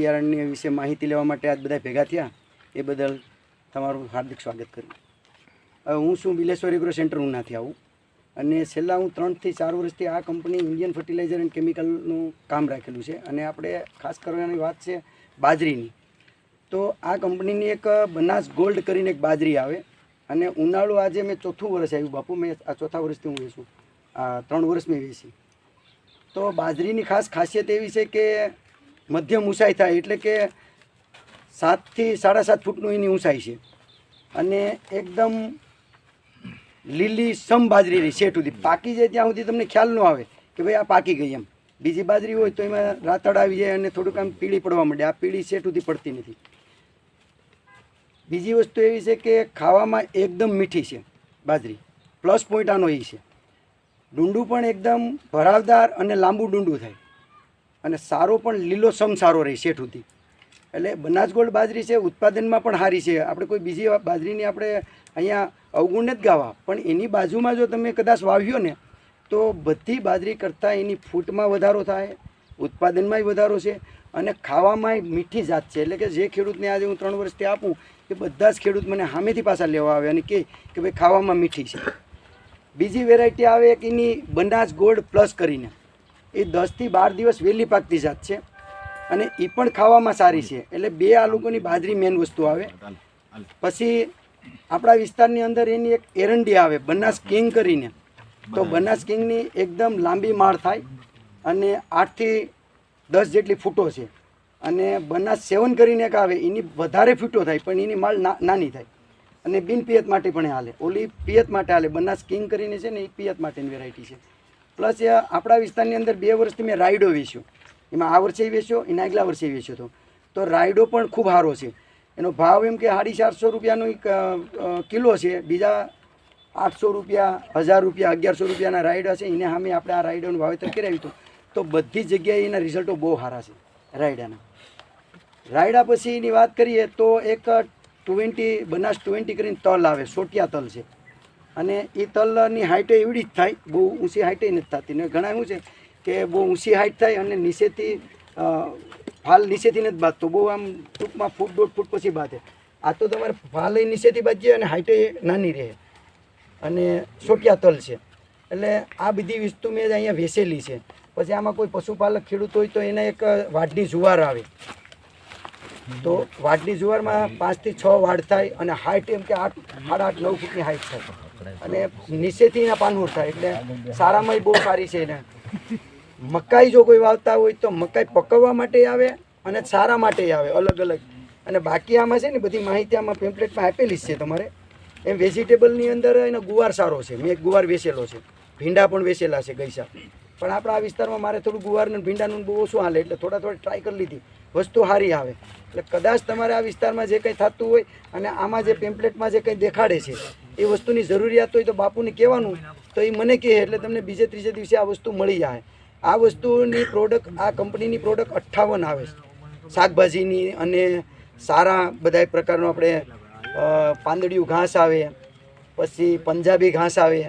બિયારણની વિશે માહિતી લેવા માટે આજ બધા ભેગા થયા. એ બદલ તમારું હાર્દિક સ્વાગત કર્યું હવે હું શું બિલેશ્વર એગ્રો સેન્ટર ઉનાથી આવું. અને છેલ્લા હું ત્રણથી ચાર વર્ષથી આ કંપની ઇન્ડિયન ફર્ટિલાઇઝર એન્ડ કેમિકલનું કામ રાખેલું છે. અને આપણે ખાસ કરવાની વાત છે બાજરીની. તો આ કંપનીની એક બનાસ ગોલ્ડ કરીને એક બાજરી આવે. અને ઉનાળું આજે મેં ચોથું વર્ષ આવ્યું બાપુ. મેં આ ચોથા વર્ષથી હું વેચું. આ ત્રણ વર્ષ મેં વેચી. તો બાજરીની ખાસ ખાસિયત એવી છે કે મધ્યમ ઊંચાઈ થાય એટલે કે સાતથી સાડા સાત ફૂટનું એની ઊંચાઈ છે. અને એકદમ લીલી સમ બાજરી રહી શેઠ સુધી. પાકી જાય ત્યાં સુધી તમને ખ્યાલ ન આવે કે ભાઈ આ પાકી ગઈ એમ. બીજી બાજરી હોય તો એમાં રાતડ આવી જાય અને થોડુંક આમ પીળી પડવા માંડે. આ પીળી શેઠ સુધી પડતી નથી. બીજી વસ્તુ એવી છે કે ખાવામાં એકદમ મીઠી છે બાજરી. પ્લસ પોઈન્ટ આનો એ છે. ડુંડું પણ એકદમ ભરાવદાર અને લાંબુ ડુંડું થાય. અને સારો પણ લીલો સમ સારો રહે શેઠ સુધી. એટલે બનાસ ગોલ્ડ બાજરી છે, ઉત્પાદનમાં પણ સારી છે. આપણે કોઈ બીજી બાજરીની આપણે અહીંયા અવગુણ નથી ગાવા. પણ એની બાજુમાં જો તમે કદાચ વાવ્યો ને, તો બધી બાજરી કરતાં એની ફૂટમાં વધારો થાય, ઉત્પાદનમાંય વધારો છે અને ખાવામાંય મીઠી જાત છે. એટલે કે જે ખેડૂતને આજે હું ત્રણ વર્ષથી આપું, એ બધા જ ખેડૂત મને સામેથી પાછા લેવા આવે અને કહે કે ભાઈ ખાવામાં મીઠી છે. બીજી વેરાયટી આવે એક એની બનાસ ગોલ્ડ પ્લસ કરીને. એ દસથી બાર દિવસ વહેલી પાકતી જાત છે અને એ પણ ખાવામાં સારી છે. એટલે બે આ લોકોની બાજરી મેન વસ્તુ આવે. પછી આપણા વિસ્તારની અંદર એની એક એરંડી આવે બનાસ કિંગ કરીને. તો બનાસ. કિંગની એકદમ લાંબી માળ થાય અને આઠથી દસ જેટલી ફૂટો છે. અને બનાસ સેવન કરીને એક આવે એની વધારે ફૂટો થાય પણ એની માળ ના- નાની થાય. અને બિન પિયત માટે પણ હાલે. ઓલી પિયત માટે હાલે. બનાસ કિંગ કરીને છે ને એ પિયત માટેની વેરાયટી છે. પ્લસ આપણા વિસ્તારની અંદર બે વર્ષથી મેં રાયડો વેચ્યો. એમાં આ વર્ષે વેચ્યો, એના આગલા વર્ષે વેચ્યો હતો. તો રાયડો પણ ખૂબ સારો છે. એનો ભાવ એમ કે સાડી ચારસો રૂપિયાનો એક કિલો છે. બીજા આઠસો રૂપિયા, હજાર રૂપિયા, અગિયારસો રૂપિયાના રાયડા છે. એને સામે આપણે આ રાયડાનું વાવેતર કરાવ્યું હતું. તો બધી જગ્યાએ એના રિઝલ્ટો બહુ સારા છે, રાયડાના. રાયડા પછીની વાત કરીએ તો એક ટ્વેન્ટી, બનાસ ટ્વેન્ટી કરીને તલ આવે, સોટિયા તલ છે. અને એ તલની હાઇટ એવડી જ થાય. બહુ ઊંચી હાઇટે નથી થતી. ને ઘણા શું છે કે બહુ ઊંચી હાઇટ થાય અને નીચેથી ફાલ નીચેથી નથી બાંધતો. બહુ આમ ટૂંકમાં ફૂટ, દોઢ ફૂટ પછી બાંધે. આ તો તમારે ફાલ નીચેથી બાંધીએ અને હાઇટે નાની રહે. અને સોટિયા તલ છે. એટલે આ બધી વસ્તુ મેં અહીંયા વેચેલી છે. પછી આમાં કોઈ પશુપાલક ખેડૂત હોય તો એને એક વાઢની જુવાર આવે. તો વાડની જુવારમાં પાંચથી છ વાડ થાય અને હાઇટ એમ કે આઠ, સાડા આઠ, નવ ફૂટની હાઇટ થાય. અને નીચેથી એના પાનૂર થાય, એટલે સારામાંય બહુ સારી છે એને. મકાઈ જો કોઈ વાવતા હોય તો મકાઈ પકવવા માટે આવે અને સારા માટે આવે, અલગ અલગ. અને બાકી આમાં છે ને બધી માહિતી આમાં પેમ્પલેટમાં આપેલી જ છે તમારે. એમ વેજીટેબલની અંદર એનો ગુવાર સારો છે, મેં ગુવાર વેચેલો છે. ભીંડા પણ વેચેલા છે ગઈસા. પણ આપણા આ વિસ્તારમાં મારે થોડું ગુવારનું ભીંડાનું બહુ ઓછું હાલે, એટલે થોડા થોડા ટ્રાય કરી લીધી. વસ્તુ સારી આવે. એટલે કદાચ તમારે આ વિસ્તારમાં જે કંઈ થતું હોય અને આમાં જે પેમ્પલેટમાં જે કંઈ દેખાડે છે, એ વસ્તુની જરૂરિયાત હોય તો બાપુને કહેવાનું, તો એ મને કહે એટલે તમને બીજે ત્રીજે દિવસે આ વસ્તુ મળી જાય. આ વસ્તુની પ્રોડક્ટ આ કંપનીની પ્રોડક્ટ અઠ્ઠાવન આવે છે. શાકભાજીની અને સારા બધા પ્રકારનું આપણે પાંદડિયું ઘાસ આવે, પછી પંજાબી ઘાસ આવે.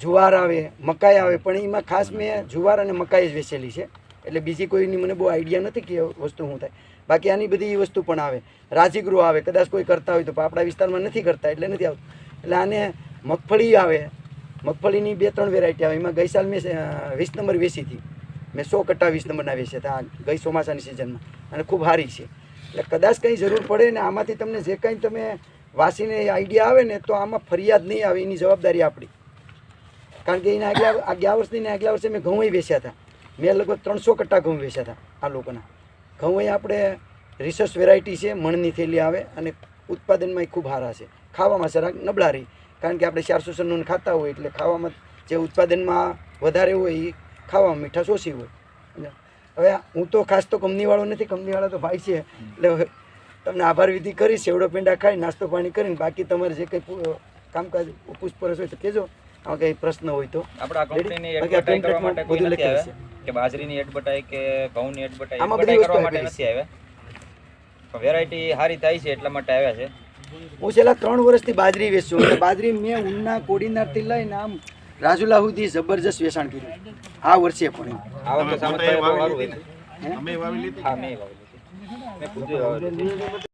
જુવાર આવે, મકાઈ આવે, પણ એમાં ખાસ મેં જુવાર અને મકાઈ જ વેચેલી છે. એટલે બીજી કોઈની મને બહુ આઈડિયા નથી કે વસ્તુ શું થાય. બાકી આની બધી વસ્તુ પણ આવે. રાજીગૃહ આવે, કદાચ કોઈ કરતા હોય તો, પણ આપણા વિસ્તારમાં નથી કરતા, એટલે નથી આવતું. એટલે આને મગફળી આવે. મગફળીની બે ત્રણ વેરાયટી આવે. એમાં ગઈ સાલ મેં વીસ નંબર વેચી હતી. મેં સો કટ્ટા વીસ નંબરના વેચ્યા હતા. ગઈ ચોમાસાની સિઝનમાં અને ખૂબ સારી છે. એટલે કદાચ કંઈ જરૂર પડે ને આમાંથી તમને જે કંઈ તમે વાસીને આઈડિયા આવે ને, તો આમાં ફરિયાદ નહીં આવે. એની જવાબદારી આપણી. કારણ કે એના આગલા આ ગયા વર્ષની ને આગલા વર્ષે મેં ઘઉં વેચ્યા હતા. મેં લગભગ ત્રણસો કટ્ટા ઘઉં વેચ્યા હતા આ લોકોના. ઘઉં આપણે રિસર્ચ વેરાયટી છે, મણની થેલી આવે અને ઉત્પાદનમાં ખૂબ હારા છે. ખાવામાં સરાક નબળા રહી કારણ કે આપણે ચારસો સન્નું ખાતા હોય એટલે ખાવામાં જે ઉત્પાદનમાં વધારે હોય એ ખાવામાં મીઠાશ ઓછી હોય. હવે હું તો ખાસ તો કંપનીવાળો નથી, કંપનીવાળા તો ભાઈ છે. એટલે તમને આભાર વિધિ કરી સેવડો પેંડા ખાઈ, નાસ્તો પાણી કરીને. બાકી તમારે જે કંઈ કામકાજ પૂછપરછ હોય તો કહેજો. આમાં કંઈ પ્રશ્ન હોય તો. આપણે આ કંપનીની એડવર્ટાઇઝ કરવા માટે કોઈ નથી લખેલું કે બાજરીની એડવર્ટાઇઝ કે ઘઉંની એડવર્ટાઇઝ આમાં બધી કરવા માટે નથી આવ્યા. વેરાયટી સારી થાય છે એટલા માટે આવ્યા છે. હું છેલ્લા ત્રણ વર્ષથી બાજરી વેચું અને બાજરી મેં ઉનના કોડીનારથી લઈને આમ રાજુલા સુધી જબરજસ્ત વેચાણ કર્યું આ વર્ષે પણ આ વખતે સામે બહુ સારું અમે વાવી લીધી હા મેં વાવી લીધી